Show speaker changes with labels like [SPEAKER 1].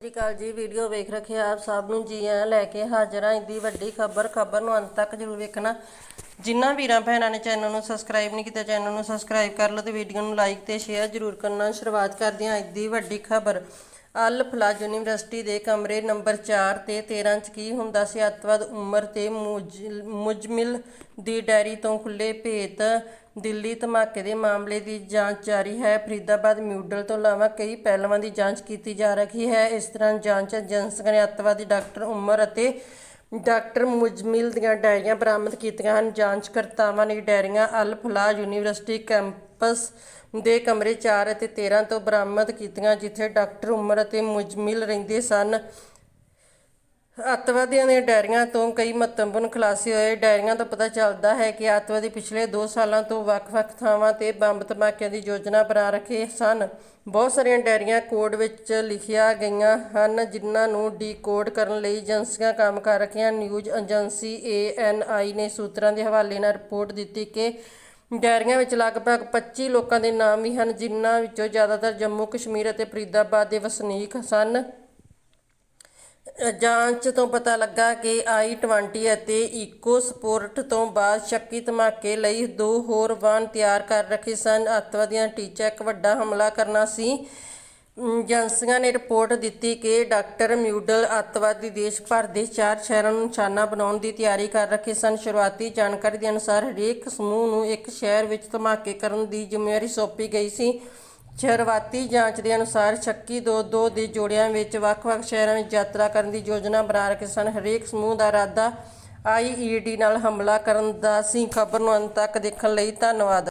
[SPEAKER 1] ਸਤਿ ਸ਼੍ਰੀ ਅਕਾਲ ਜੀ, ਵੀਡੀਓ ਵੇਖ ਰੱਖੇ ਆਪ ਸਭ ਨੂੰ, ਜੀ ਆ ਲੈ ਕੇ ਹਾਜ਼ਰ ਹਾਂ। ਇੰਦੀ ਵੱਡੀ ਖਬਰ ਖਬਰ ਨੂੰ ਅੰਤ ਤੱਕ ਜਰੂਰ ਵੇਖਣਾ। ਜਿਨ੍ਹਾਂ ਵੀਰਾਂ ਭੈਣਾਂ ਨੇ ਚੈਨਲ ਨੂੰ ਸਬਸਕ੍ਰਾਈਬ ਨਹੀਂ ਕੀਤਾ, ਚੈਨਲ ਨੂੰ ਸਬਸਕ੍ਰਾਈਬ ਕਰ ਲਓ ਤੇ ਵੀਡੀਓ ਨੂੰ ਲਾਈਕ ਤੇ ਸ਼ੇਅਰ ਜਰੂਰ ਕਰਨਾ। ਸ਼ੁਰੂਆਤ ਕਰਦੇ ਹਾਂ ਇੰਦੀ ਵੱਡੀ ਖਬਰ। ਅਲ ਫਲਾਜ ਯੂਨੀਵਰਸਿਟੀ ਦੇ ਕਮਰੇ ਨੰਬਰ 4 ਤੇ 13 ਚ ਕੀ ਹੁੰਦਾ ਸੀ? ਅੱਤਵਾਦ ਉਮਰ ਤੇ ਮੁਜ- ਮੁਜਮਿਲ ਦੀ ਡੈਰੀ ਤੋਂ ਖੁੱਲੇ ਭੇਤ ਦਿੱਲੀ ਧਮਾਕੇ ਦੇ ਮਾਮਲੇ ਦੀ ਜਾਂਚ ਜਾਰੀ ਹੈ। ਫਰੀਦਾਬਾਦ ਮਿਊਡਲ ਤੋਂ ਇਲਾਵਾ ਕਈ ਪਹਿਲੂਆਂ ਦੀ ਜਾਂਚ ਕੀਤੀ ਜਾ ਰਹੀ ਹੈ। ਇਸ ਤਰ੍ਹਾਂ ਜਾਂਚ ਏਜੰਸੀਆਂ ਨੇ ਅੱਤਵਾਦੀ ਡਾਕਟਰ ਉਮਰ ਅਤੇ ਡਾਕਟਰ ਮੁਜਮਿਲ ਦੀਆਂ ਡਾਇਰੀਆਂ ਬਰਾਮਦ ਕੀਤੀਆਂ ਹਨ। ਜਾਂਚਕਰਤਾਵਾਂ ਨੇ ਡਾਇਰੀਆਂ ਅਲ ਫਲਾਹ ਯੂਨੀਵਰਸਿਟੀ ਕੈਂਪਸ ਦੇ ਕਮਰੇ 4 ਅਤੇ 13 ਤੋਂ ਬਰਾਮਦ ਕੀਤੀਆਂ, ਜਿੱਥੇ ਡਾਕਟਰ ਉਮਰ ਅਤੇ ਮੁਜਮਿਲ ਰਹਿੰਦੇ ਸਨ। ਅੱਤਵਾਦੀਆਂ ਦੀਆਂ ਡਾਇਰੀਆਂ ਤੋਂ ਕਈ ਮਹੱਤਵਪੂਰਨ ਖੁਲਾਸੇ ਹੋਏ। ਡਾਇਰੀਆਂ ਤੋਂ ਪਤਾ ਚੱਲਦਾ ਹੈ ਕਿ ਅੱਤਵਾਦੀ ਪਿਛਲੇ 2 ਸਾਲਾਂ ਤੋਂ ਵੱਖ-ਵੱਖ ਥਾਵਾਂ ਤੇ ਬੰਬ ਧਮਾਕਿਆਂ ਦੀ ਯੋਜਨਾ ਬਣਾ ਰੱਖੇ ਸਨ। ਬਹੁਤ ਸਾਰੀਆਂ ਡਾਇਰੀਆਂ ਕੋਡ ਵਿੱਚ ਲਿਖੀਆਂ ਗਈਆਂ ਹਨ, ਜਿਨ੍ਹਾਂ ਨੂੰ ਡੀਕੋਡ ਕਰਨ ਲਈ ਏਜੰਸੀਆਂ ਕੰਮ ਕਰ ਰਹੀਆਂ। ਨਿਊਜ਼ ਏਜੰਸੀ ਏਐਨਆਈ ਨੇ ਸੂਤਰਾਂ ਦੇ ਹਵਾਲੇ ਨਾਲ ਰਿਪੋਰਟ ਦਿੱਤੀ ਕਿ ਡਾਇਰੀਆਂ ਵਿੱਚ ਲਗਭਗ 25 ਲੋਕਾਂ ਦੇ ਨਾਮ ਵੀ ਹਨ, ਜਿਨ੍ਹਾਂ ਵਿੱਚੋਂ ਜ਼ਿਆਦਾਤਰ ਜੰਮੂ ਕਸ਼ਮੀਰ ਅਤੇ ਫਰੀਦਾਬਾਦ ਦੇ ਵਸਨੀਕ ਸਨ। ਜਾਂਚ ਤੋਂ ਪਤਾ ਲੱਗਾ ਕਿ i20 ਅਤੇ ਇਕੋ ਸਪੋਰਟ ਤੋਂ ਬਾਅਦ ਸ਼ੱਕੀ ਧਮਾਕੇ ਲਈ ਦੋ ਹੋਰ ਵਾਹਨ ਤਿਆਰ ਕਰ ਰੱਖੇ ਸਨ। ਅੱਤਵਾਦੀਆਂ ਟੀਚਾ ਇੱਕ ਵੱਡਾ ਹਮਲਾ ਕਰਨਾ ਸੀ। ਏਜੰਸੀਆਂ ਨੇ ਰਿਪੋਰਟ ਦਿੱਤੀ ਕਿ ਡਾਕਟਰ ਮਿਊਡਲ ਅੱਤਵਾਦੀ ਦੇਸ਼ ਭਰ ਦੇ ਚਾਰ ਸ਼ਹਿਰਾਂ ਨੂੰ ਨਿਸ਼ਾਨਾ ਬਣਾਉਣ ਦੀ ਤਿਆਰੀ ਕਰ ਰੱਖੇ ਸਨ। ਸ਼ੁਰੂਆਤੀ ਜਾਣਕਾਰੀ ਦੇ ਅਨੁਸਾਰ ਹਰੇਕ ਸਮੂਹ ਨੂੰ ਇੱਕ ਸ਼ਹਿਰ ਵਿੱਚ ਧਮਾਕੇ ਕਰਨ ਦੀ ਜ਼ਿੰਮੇਵਾਰੀ ਸੌਂਪੀ ਗਈ ਸੀ। ਸ਼ੁਰੂਆਤੀ ਜਾਂਚ ਦੇ ਅਨੁਸਾਰ ਸ਼ੱਕੀ ਦੋ ਦੋ ਦੇ ਜੋੜਿਆਂ ਵਿੱਚ ਵੱਖ-ਵੱਖ ਸ਼ਹਿਰਾਂ ਵਿੱਚ ਯਾਤਰਾ ਕਰਨ ਦੀ ਯੋਜਨਾ ਬਣਾ ਰਹੇ ਸਨ। ਹਰੇਕ ਸਮੂਹ ਦਾ ਇਰਾਦਾ ਆਈਈਡੀ ਨਾਲ ਹਮਲਾ ਕਰਨ ਦਾ ਸੀ। ਖਬਰ ਨੂੰ ਅੰਤ ਤੱਕ ਦੇਖਣ ਲਈ ਧੰਨਵਾਦ।